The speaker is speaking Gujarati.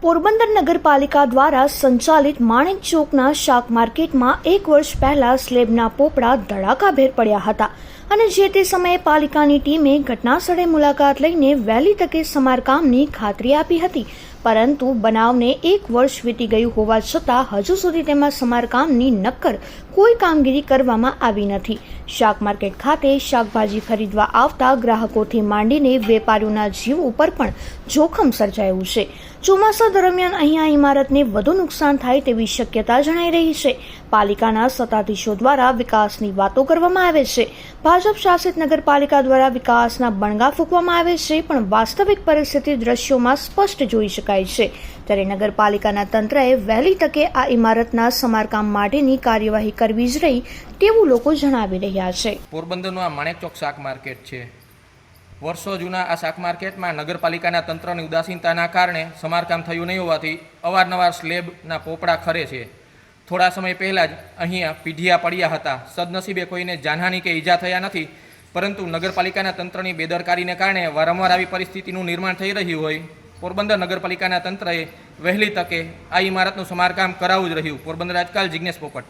પોરબંદર નગરપાલિકા દ્વારા સંચાલિત માણેક ચોકના શાક માર્કેટમાં એક વર્ષ પહેલા સ્લેબના પોપડા ધડાકાભેર પડ્યા હતા અને જે તે સમયે પાલિકાની ટીમે ઘટનાસ્થળે મુલાકાત લઈને વહેલી તકે સમારકામની ખાતરી આપી હતી. પરંતુ બનાવને એક વર્ષ વીતી ગયું હોવા છતાં હજુ સુધી તેમાં સમારકામની નક્કર કોઈ કામગીરી કરવામાં આવી નથી. શાક માર્કેટ ખાતે શાકભાજી ખરીદવા આવતા ગ્રાહકોથી માંડીને વેપારીઓના જીવ ઉપર પણ જોખમ સર્જાયું છે. ચોમાસા દરમિયાન અહીંયા ઇમારતને વધુ નુકસાન થાય તેવી શક્યતા જણાઈ રહી છે. પાલિકાના સત્તાધીશો દ્વારા વિકાસની વાતો કરવામાં આવે છે. ભાજપ શાસિત નગરપાલિકા દ્વારા વિકાસના બણગા ફૂંકવામાં આવે છે, પણ વાસ્તવિક પરિસ્થિતિ દ્રશ્યોમાં સ્પષ્ટ જોઈ શકાય છે. ત્યારે નગરપાલિકાના તંત્રએ વહેલી તકે આ ઇમારતના સમારકામ માટેની કાર્યવાહી કરવી જ રહી તેવું લોકો જણાવી રહ્યા છે. પોરબંદરનું આ માણેક ચોક શાક માર્કેટ છે. વર્ષો જૂના આ શાક માર્કેટમાં નગરપાલિકાના તંત્રની ઉદાસીનતાના કારણે સમારકામ થયું નહીં હોવાથી અવારનવાર સ્લેબના પોપડા ખરે છે. થોડા સમય પહેલાં જ અહીંયા પીઢિયા પડ્યા હતા. સદનસીબે કોઈને જાનહાની કે ઈજા થયા નથી, પરંતુ નગરપાલિકાના તંત્રની બેદરકારીને કારણે વારંવાર આવી પરિસ્થિતિનું નિર્માણ થઈ રહ્યું હોય પોરબંદર નગરપાલિકાના તંત્રએ વહેલી તકે આ ઇમારતનું સમારકામ કરાવવું જ રહ્યું. પોરબંદર આજકાલ જિજ્ઞેશ પોપટ.